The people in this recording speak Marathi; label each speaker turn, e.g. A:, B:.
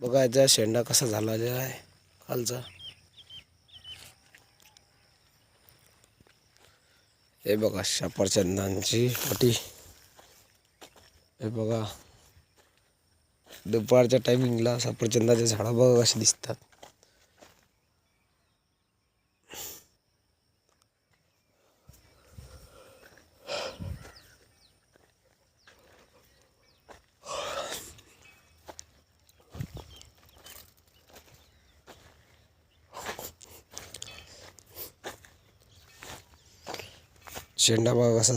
A: बघायचा शेंडा कसा झाला आहे खालचा. हे बघा सफरचंदांची पटी हे बघा दुपारच्या टायमिंगला सफरचंदाचे झाडं बघा कसे दिसतात. शेंडा बघा कसा